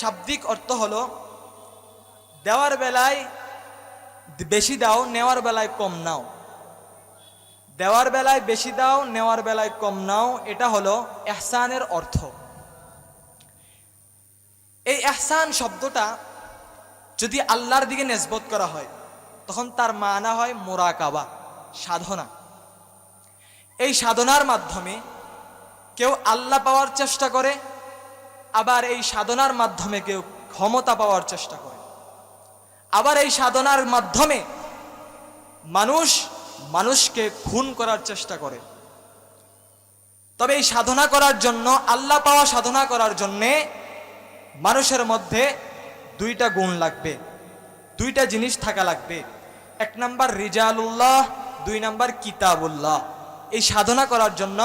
শাব্দিক অর্থ হলো, দেওয়ার বেলায় বেশি দাও, নেওয়ার বেলায় কম নাও। দেওয়ার বেলায় বেশি দাও, নেওয়ার বেলায় কম নাও, এটা হলো এহসানের অর্থ। এই এহসান শব্দটা যদি আল্লাহর দিকে নেসবত করা হয়, তখন তার মানা হয় মোরাকাবা, সাধনা। এই সাধনার মাধ্যমে কেউ আল্লাহ পাওয়ার চেষ্টা করে আবার এই সাধনার মাধ্যমে কেউ ক্ষমতা পাওয়ার চেষ্টা করে। আবার এই সাধনার মাধ্যমে মানুষ মানুষকে খুন করার চেষ্টা করে। তবে এই সাধনা করার জন্য, আল্লাহ পাওয়া সাধনা করার জন্যে মানুষের মধ্যে দুইটা গুণ লাগবে। দুইটা জিনিস থাকা লাগবে। এক নাম্বার রিজালুল্লাহ, দুই নাম্বার কিতাবুল্লাহ। এই সাধনা করার জন্য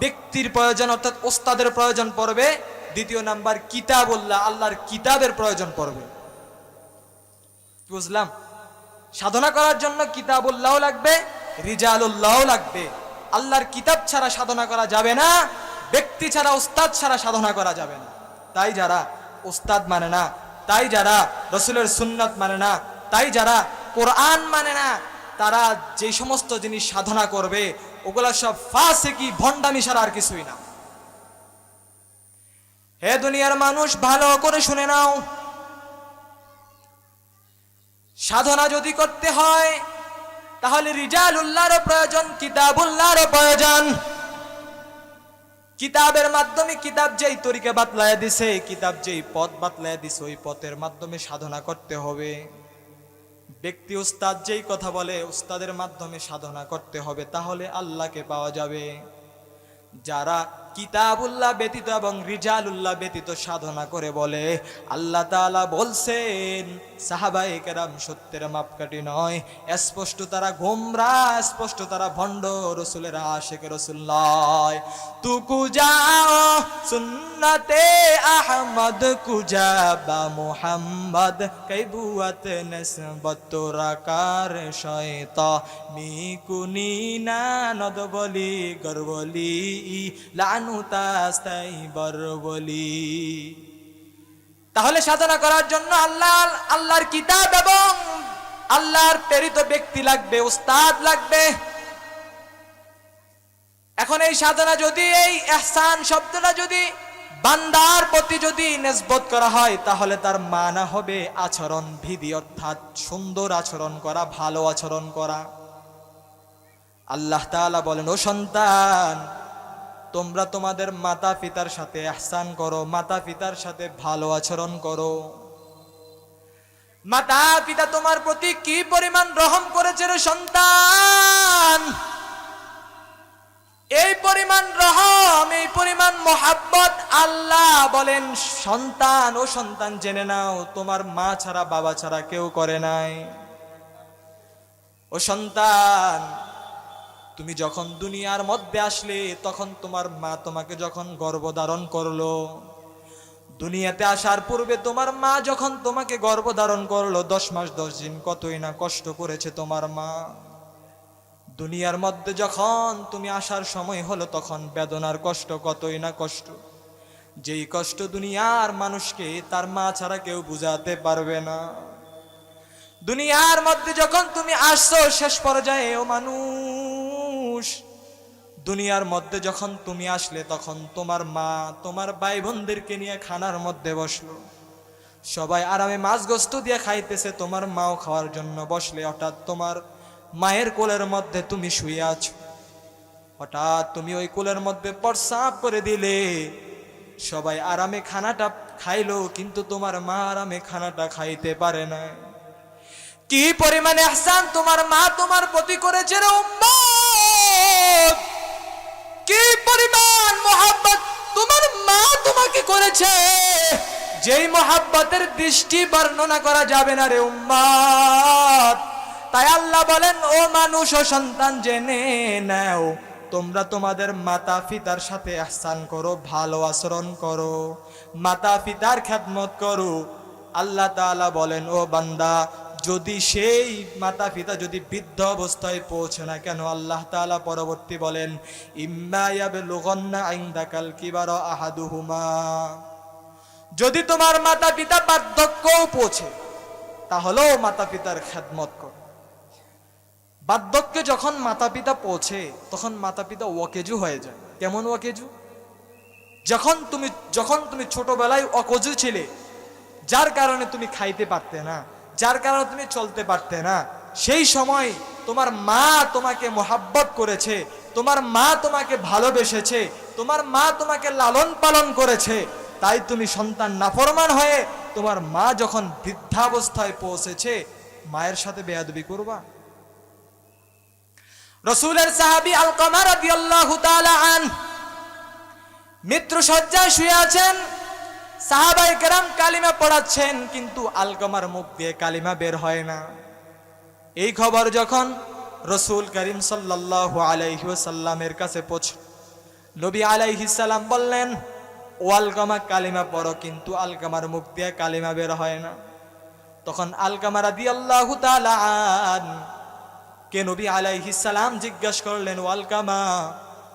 ব্যক্তির প্রয়োজন অর্থাৎ ওস্তাদের প্রয়োজন পড়বে দ্বিতীয় নাম্বার, কিতাবুল্লাহ, আল্লাহর কিতাবের প্রয়োজন পড়বে। বুঝলাম? সাধনা করার জন্য কিতাব কিতাবুল্লাহ লাগবে, রিজালুল্লাহ লাগবে। আল্লাহর কিতাব ছাড়া সাধনা করা যাবে না, ব্যক্তি ছাড়া, উস্তাদ ছাড়া সাধনা করা যাবে না। তাই যারা উস্তাদ মানে না, তাই যারা রসুলের সুন্নত মানে না, তাই যারা কোরআন মানে না, তারা যে সমস্ত জিনিস সাধনা করবে, ওগুলা সব ফাঁসে কি ভণ্ডামি ছাড়া আর কিছুই না। হে দুনিয়ার মানুষ, ভালো করে শুনে নাও। সাধনা যদি করতে হয়, তাহলে রিজাল উল্লাহরও প্রয়োজন কিতাবুল্লাহরও প্রয়োজন। কিতাবের মাধ্যমে কিতাব যেই তরিকে বাতলায় দিছে, কিতাব যেই পথ বাতলায় দিছে, ওই পথের মাধ্যমে সাধনা করতে হবে। ব্যক্তি উস্তাদ যেই কথা বলে, উস্তাদের মাধ্যমে সাধনা করতে হবে, তাহলে আল্লাহকে পাওয়া যাবে। যারা কিতাবুল্লাহ ব্যতীত এবং রিজালুল্লাহ ব্যতীত সাধনা করে বলে। আল্লাহ তাআলা বলছেন সাহাবাই কেরাম সত্যের মাপকাঠি নয়। স্পষ্ট তারা গোমরা, স্পষ্ট তারা ভণ্ড রসুলের আশেক রসুল নয়। তুকু যাও সুন্নতে আহমদ কুজা বা মুহাম্মদ কৈবুয়াত নসবত রাকার শয়ত মিকুনি না নদ বলি গরবলি, লানু তাস্তাই বরবলি। তাহলে সাধনা করার জন্য আল্লাহ, আল্লাহর কিতাব এবং আল্লাহর প্রেরিত ব্যক্তি লাগবে, উস্তাদ লাগবে। এখন এই সাধনা যদি, এই এহসান শব্দটা যদি, বান্দার প্রতি যদি নেসবত করা হয়, তাহলে তার মানা হবে আচরণ বিধি, অর্থাৎ সুন্দর আচরণ করা, ভালো আচরণ করা। আল্লাহ তাআলা বলেন, ও সন্তান তোমরা তোমাদের মাতা পিতার সাথে আহসান করো মাতা পিতার সাথে ভালো আচরণ করো। মাতা পিতা তোমার প্রতি কি পরিমাণ রহম করেছে রে সন্তান? এই পরিমাণ রহম, এই পরিমাণ মোহাব্বত আল্লাহ বলেন, সন্তান ও সন্তান জেনে নাও, তোমার মা ছাড়া বাবা ছাড়া কেউ করে নাই। ও সন্তান তুমি যখন দুনিয়ার মধ্যে আসলে, তখন তোমার মা তোমাকে যখন গর্ভধারণ করল। দুনিয়াতে আসার পূর্বে তোমার মা যখন তোমাকে গর্ভধারণ করল, দশ মাস, দশ দিন কতই না কষ্ট করেছে তোমার মা। দুনিয়ার মধ্যে যখন তুমি আসার সময় হলো, তখন বেদনার কষ্ট কতই না কষ্ট। যেই কষ্ট দুনিয়ার মানুষকে, তার মা ছাড়া কেউ বুঝাতে পারবে না। দুনিয়ার মধ্যে যখন তুমি আসছো, শেষ পর্যায়ে ও মানুষ দুনিয়ার মধ্যে যখন তুমি আসলে তখন তোমার মা, তোমার ভাই বোনদেরকে নিয়ে খানার মধ্যে বসল। সবাই আরামে মাছ গোস্ত দিয়ে খাইতেছে, তোমার মাও খাওয়ার জন্য বসলে হঠাৎ তোমার মায়ের কোলের মধ্যে তুমি শুয়ে আছো। হঠাৎ তুমি ওই কোলের মধ্যে পরসাপ করে দিলে। সবাই আরামে খানাটা খাইলো, কিন্তু তোমার মা আরামে খানাটা খাইতে পারে না। কি পরিমাণে আহসান তোমার মা তোমার প্রতি করেছে রে উম্মত! কি পরিমাণ মোহাব্বত তোমার মা তোমাকে করেছে? যেই মোহাব্বতের দৃষ্টি বর্ণনা করা যাবে না রে উম্মত তাই আল্লাহ বলেন, ও মানুষ, ও সন্তান, জেনে নাও, তোমরা তোমাদের মাতা পিতার সাথে আহসান করো, ভালো আচরণ করো মাতা পিতার খেদমত করো। আল্লাহ তাআলা বলেন, ও বান্দা যদি সেই মাতা পিতা যদি বৃদ্ধ অবস্থায় পৌঁছে না কেন, আল্লাহ তাআলা পরবর্তী বলেন, ইম্মা ইয়াবলুগান্না ইনদাকাল কিবারা আহাদুহুমা। যদি তোমার মাতা পিতা বার্ধক্যও পৌঁছে, তাহলেও মাতা পিতার খেদমত কর। বার্ধক্যে যখন মাতা পিতা পৌঁছে, তখন মাতা পিতা ওয়াকেজু হয়ে যায়। কেমন ওয়াকেজু? যখন তুমি যখন তুমি ছোটবেলায় অকজু ছিলে, যার কারণে তুমি খাইতে পারতে না। যার কারণে তুমি চলতে পারতে না। সেই সময় তোমার মা তোমাকে মোহাব্বত করেছে, তোমার মা তোমাকে ভালোবেসেছে, তোমার মা তোমাকে লালন পালন করেছে। তাই তুমি সন্তান নাফরমান হয়ে তোমার মা যখন বৃদ্ধাবস্থায় পৌঁছেছে, মায়ের সাথে বেয়াদবি করবা। রসুলের সাহাবি আল কমার মৃত্যু সজ্জায় শুয়ে আছেন সাহাবাই কেরাম কালিমা পড়াচ্ছেন, কিন্তু আলকমার মুখ দিয়ে কালিমা বের হয় না। এই খবর যখন রসুল করিম সাল্লাল্লাহু আলাইহি ওয়াসাল্লামের কাছে পৌঁছ নবী আলাইহিস সালাম বললেন, ও আলকামা কালিমা পড়ো, কিন্তু আলকামার মুখ দিয়ে কালিমা বের হয় না। তখন আলকামা তাআলা আন কে নবী আলাইহিস সালাম জিজ্ঞাসা করলেন, ও আলকামা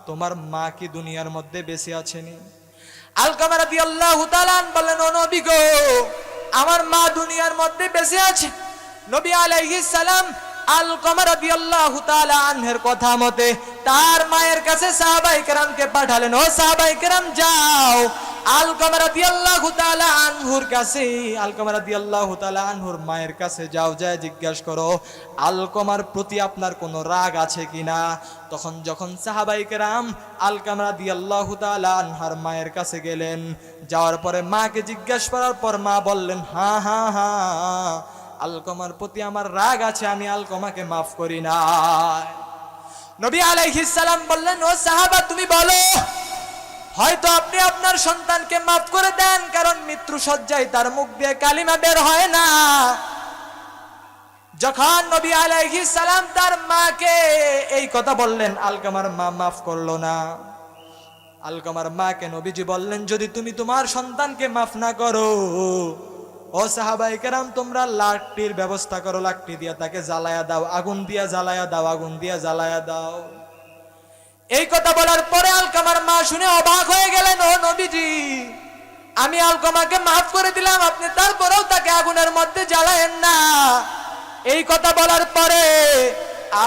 তোমার মা কি দুনিয়ার মধ্যে বেঁচে আছেনি ও নবী গো, আমার মা দুনিয়ার মধ্যে বেঁচে আছে। নবী আলাইহিস সালাম আলকামা আনহের কথা মতে তার মায়ের কাছে সাহাবাই পাঠালেন, ও সাহাবাই যাও। আনহুর কাছে আনহুর মায়ের কাছে যাও, যায় জিজ্ঞাসা করো আলকমার প্রতি আপনার কোনো রাগ আছে কিনা? তখন যখন সাহাবাই কেরাম আলকামা রাদিয়াল্লাহু আনহার মায়ের কাছে গেলেন, যাওয়ার পরে মাকে জিজ্ঞাসা করার পর মা বললেন হ্যাঁ হ্যাঁ হ্যাঁ আলকমার প্রতি আমার রাগ আছে, আমি আলকমাকে মাফ করি না নবী আলাইহিস সালাম বললেন, ও সাহাবা, তুমি বলো হয়তো আপনি আপনার সন্তানকে মাফ করে দেন, কারণ মৃত্যু সজ্জায় তার মুখ দিয়ে কালিমা বের হয় না। যখন নবী আলাইহিস সালাম তার মাকে এই কথা বললেন, আলকামার মা মাফ করল না। আলকামার মাকে নবীজি বললেন, যদি তুমি তোমার সন্তানকে মাফ না করো, ও সাহাবাই কেরাম, তোমরা লাকটির ব্যবস্থা করো লাকটি দিয়া তাকে জ্বালায়া দাও, আগুন দিয়া জ্বালায়া দাও, আগুন দিয়া জ্বালায়া দাও। এই কথা বলার পরে আলকামার মা শুনে অবাক হয়ে গেলেন, ও নবীজি, আমি আলকামাকে মাফ করে দিলাম, আপনি তারপরেও তাকে আগুনের মধ্যে জ্বালায়েন না। এই কথা বলার পরে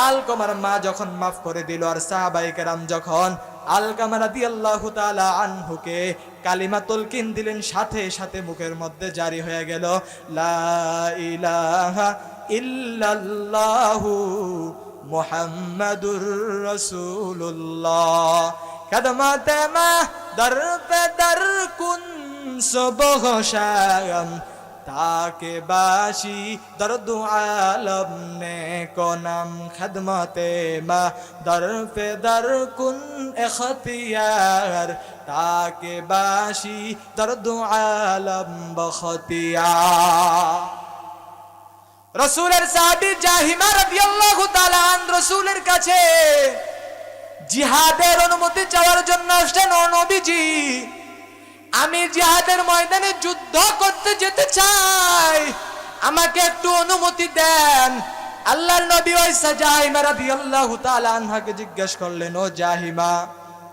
আলকামার মা যখন মাফ করে দিল, আর সাহাবাই কেরাম যখন আলকামা রাদিয়াল্লাহু তাআলা আনহুকে কালিমা তলকিন দিলেন, সাথে সাথে মুখের মধ্যে জারি হয়ে গেল, লা ইলাহা ইল্লাল্লাহু মুহাম্মাদুর রাসূলুল্লাহ। কদমতে মা দর পে দর কুন তাকে বাসি দর্দ আলম নে কোনাম। খদমতে মা পে দর কুন এখতিয়ার। তাকে বাসি দর্দ আলম বখতিয়ার। রসুলের সাহাবী জাহিমা রাদিয়াল্লাহু তাআলা আন রসুলের কাছে জিহাদের অনুমতি চাওয়ার জন্য আসলেন ও নবীজি, আমি জিহাদের ময়দানে যুদ্ধ করতে যেতে চাই। আমাকে একটু অনুমতি দেন। আল্লাহর নবী ওইসা জাহিমা রাদিয়াল্লাহু তাআলা আনহাকে জিজ্ঞেস করলেন, ও জাহিমা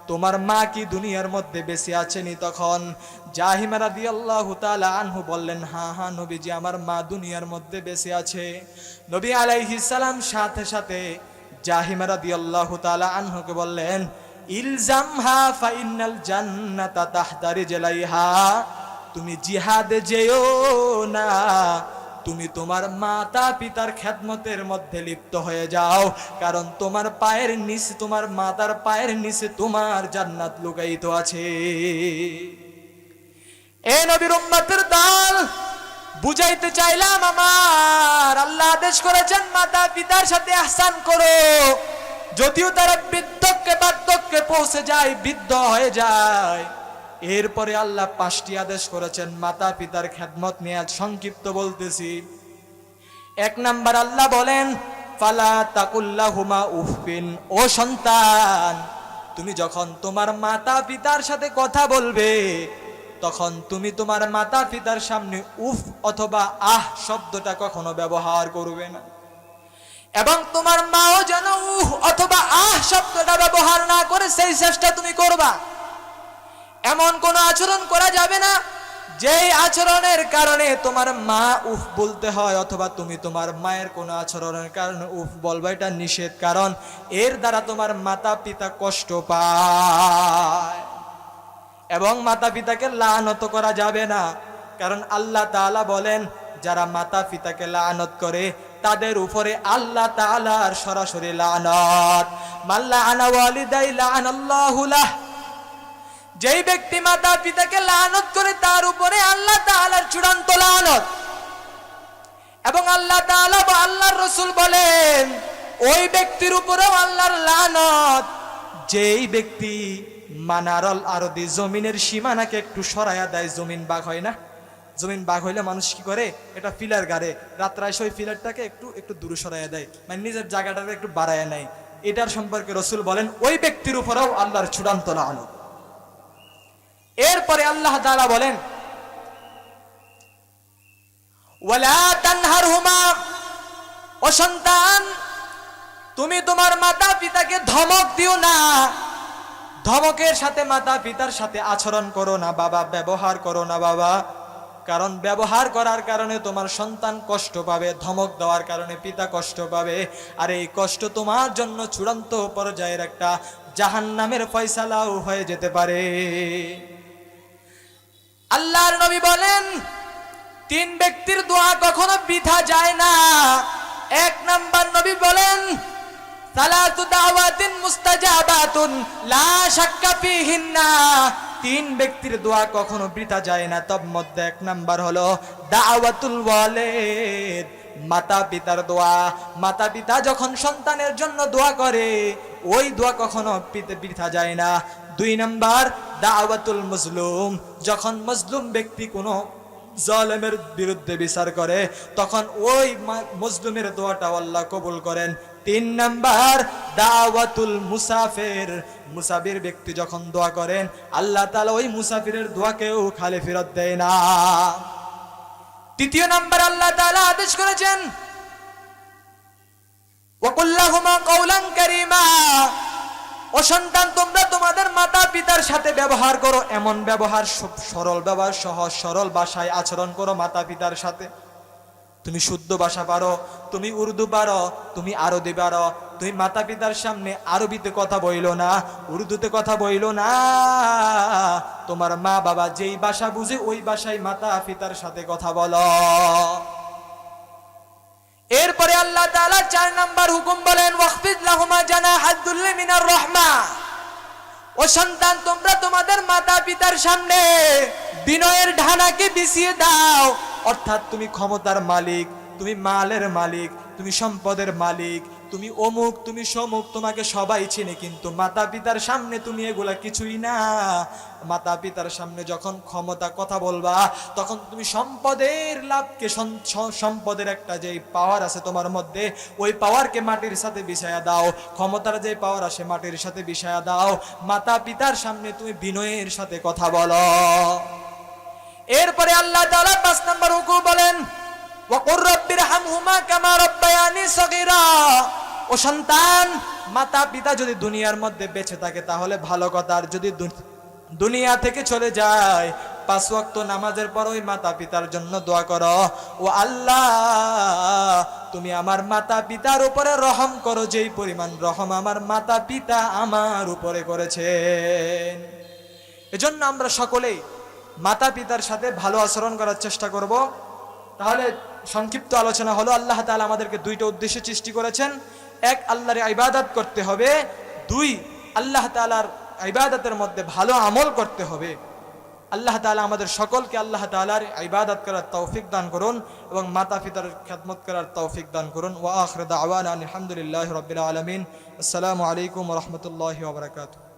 তোমার মা কি দুনিয়ার মধ্যে বেঁচে আছেনি তখন? জাহিমা রাদিয়াল্লাহু তাআলা আনহু বললেন, হা হা, নবীজি, আমার মা দুনিয়ার মধ্যে বেঁচে আছে। নবী আলাইহিস সালাম সাথে সাথে জাহিমা রাদিয়াল্লাহু তাআলা আনহুকে বললেন ইলজামহা ফাইনাল জান্নাতা তাহতা রিজলাইহা তুমি জিহাদে যেও না তুমি তোমার মাতা পিতার খেদমতের মধ্যে লিপ্ত হয়ে যাও। কারণ তোমার পায়ের নিচে, তোমার মাতার পায়ের নিচে তোমার জান্নাত লুকায়িত আছে। এ নবীর উম্মতের দল, বুঝাইতে চাইলাম আমার, আল্লাহ আদেশ করেছেন মাতা পিতার সাথে আহসান করো। যদিও তারা বৃদ্ধকে বার্ধক্যে পৌঁছে যায়, বৃদ্ধ হয়ে যায়। এরপরে আল্লাহ পাঁচটি আদেশ করেছেন, মাতা পিতার খেদমত নিয়ে সংক্ষিপ্ত বলতেছি। এক নাম্বার আল্লাহ বলেন, ফালা তাকুল্লাহুমা উফিন ও সন্তান, তুমি যখন তোমার মাতা পিতার সাথে কথা বলবে, তখন তুমি তোমার মাতা পিতার সামনে উফ অথবা আহ শব্দটা কখনো ব্যবহার করবে না। এবং তোমার মাও যেন উহ অথবা আহ শব্দটা ব্যবহার না করে সেই চেষ্টা তুমি করবা। এমন কোনো আচরণ করা যাবে না, যেই আচরণের কারণে তোমার মা উফ বলতে হয় অথবা তুমি তোমার মায়ের কোনো আচরণের কারণে উফ বলবা, এটা নিষেধ। কারণ এর দ্বারা তোমার মাতা পিতা কষ্ট পায় এবং মাতা পিতাকে লানত করা যাবে না। কারণ আল্লাহ তাআলা বলেন, যারা মাতা পিতাকে লানত করে, তাদের উপরে আল্লাহ তাআলার সরাসরি লানত। মাল্লা আনা ওয়ালিদাই লানাল্লাহু লাহ। যেই ব্যক্তি মাতা পিতাকে লানত করে, তার উপরে আল্লাহ তাআলার চূড়ান্ত লানত। এবং আল্লাহ তাআলা বা আল্লাহর রসুল বলেন, ওই ব্যক্তির উপরেও আল্লাহর লানত। যেই ব্যক্তি মানারল আরদি জমিনের সীমানাকে একটু সরাইয়া দেয়, জমিন বাঘ হয় না? জমিন বাঘ হইলে মানুষ কি করে? এটা ফিলার গাড়ে। রাত্রে এসে ওই ফিলারটাকে একটু একটু দূরে সরাইয়া দেয়। মানে নিজের জায়গাটাকে একটু বাড়াইয়া নেয়। এটার সম্পর্কে রসুল বলেন, ওই ব্যক্তির উপরেও আল্লাহর চূড়ান্ত লানত। এরপরে আল্লাহ তাআলা বলেন ও তুমি তোমার মাতা পিতাকে ধমক দিও না। ধমকের সাথে মাতা পিতার সাথে আচরণ করো না, বাবা, ব্যবহার করো না, বাবা। কারণ ব্যবহার করার কারণে তোমার সন্তান কষ্ট পাবে, ধমক দেওয়ার কারণে পিতা কষ্ট পাবে। আর এই কষ্ট তোমার জন্য চূড়ান্ত পর্যায়ের একটা জাহান্নামের ফয়সালাও হয়ে যেতে পারে। আল্লাহর নবী বলেন, তিন ব্যক্তির দোয়া কখনো বৃথা যায় না। এক নাম্বার নবী বলেন তিন ব্যক্তির দোয়া কখনো বৃথা যায় না। তব মধ্যে এক নাম্বার হলো দাওয়াতুল ওয়ালিদ মাতা পিতার দোয়া। মাতা পিতা যখন সন্তানের জন্য দোয়া করে, ওই দোয়া কখনো বৃথা যায় না। দুই নাম্বার দাওয়াতুল মজলুম, যখন মজলুম ব্যক্তি কোনো জালেমের বিরুদ্ধে বিচার করে, তখন ওই মজলুমের দোয়াটা আল্লাহ কবুল করেন। তিন নাম্বার, দাওয়াতুল মুসাফির। মুসাফির ব্যক্তি যখন দোয়া করেন, আল্লাহ তাআলা ওই মুসাফিরের দোয়াকেও খালি ফেরত দেয় না। তৃতীয় নাম্বার, আল্লাহ তালা আদেশ করেছেন ওয়াকুল্লাহুমা কওলান কারীমা। ও সন্তান, তোমরা তোমাদের মাতা পিতার সাথে ব্যবহার করো। এমন ব্যবহার সরল ব্যবহার, সহজ, সরল ভাষায় আচরণ করো মাতা পিতার সাথে। তুমি শুদ্ধ ভাষা পারো, তুমি উর্দু পারো, তুমি আরবি পারো। তুমি মাতা পিতার সামনে আরবিতে কথা বইলো না, উর্দুতে কথা বইলো না। তোমার মা বাবা যেই ভাষা বুঝে, ওই ভাষায় মাতা পিতার সাথে কথা বলো। এরপরে আল্লাহ তাআলা চার নম্বর হুকুম বলেন ওয়াখফিদ লাহুমা জানাহাদ্দুল্লি মিনার রহমা। ও সন্তান, তোমরা তোমাদের মাতা পিতার সামনে বিনয়ের ঢানাকে বিছিয়ে দাও। অর্থাৎ তুমি ক্ষমতার মালিক, তুমি মালের মালিক তুমি সম্পদের মালিক, তুমি অমুক, তুমি সমুক, তোমাকে সবাই চিনে, কিন্তু মাতা পিতার সামনে তুমি এগুলা কিছুই না। মাতা পিতার সামনে যখন ক্ষমতা কথা বলবা, তখন তুমি সম্পদের লাভকে সম্পদের একটা যে পাওয়ার আছে তোমার মধ্যে, ওই পাওয়ারকে মাটির সাথে বিছায়া দাও। ক্ষমতার যে পাওয়ার আছে মাটির সাথে বিছায়া দাও। মাতা পিতার সামনে তুমি বিনয়ের সাথে কথা বলো। এরপরে আল্লাহ পাঁচ নম্বর হুকুম বলেন ও সন্তান, মাতা পিতা যদি দুনিয়ার মধ্যে বেঁচে থাকে, তাহলে ভালো কথা। আর যদি দুনিয়া থেকে চলে যায়, পাঁচ ওয়াক্ত নামাজের পর ওই মাতা পিতার জন্য দোয়া করো। ও আল্লাহ, তুমি আমার মাতা পিতার উপরে রহম করো, যেই পরিমাণ রহম আমার মাতা পিতা আমার উপরে করেছেন। এজন্য আমরা সকলেই মাতা পিতার সাথে ভালো আচরণ করার চেষ্টা করব। তাহলে সংক্ষিপ্ত আলোচনা হলো, আল্লাহ তাআলা আমাদেরকে দুইটা উদ্দেশ্য সৃষ্টি করেছেন। এক, আল্লাহর ইবাদত করতে হবে। দুই, আল্লাহ তালার ইবাদতের মধ্যে ভালো আমল করতে হবে। আল্লাহ তাআলা আমাদের সকলকে আল্লাহ তাআলার ইবাদত করার তৌফিক দান করুন এবং মাতা পিতার খেদমত করার তৌফিক দান করুন। ওয়া আখির দাওয়ানা আলহামদুলিল্লাহি রাব্বিল আলামিন। আসসালামু আলাইকুম রাহমাতুল্লাহি ওয়া বারাকাতুহু।